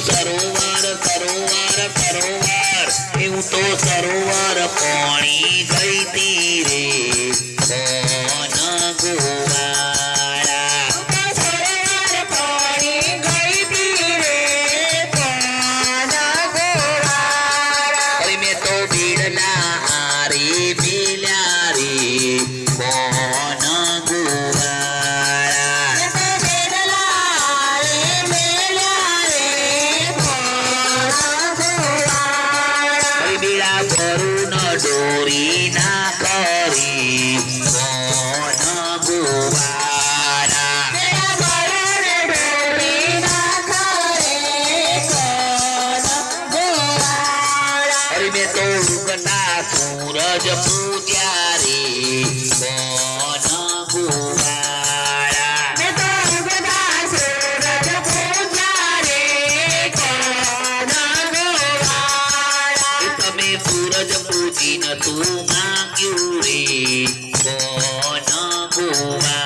સરોવર સરોવર સરોવર એવું તો સરોવર પાણી કરુણ ડોરી ના કરી કોણ ગુવારા અરે મેં તો ઉગતા સૂરજ তোমাকে বনবুয়া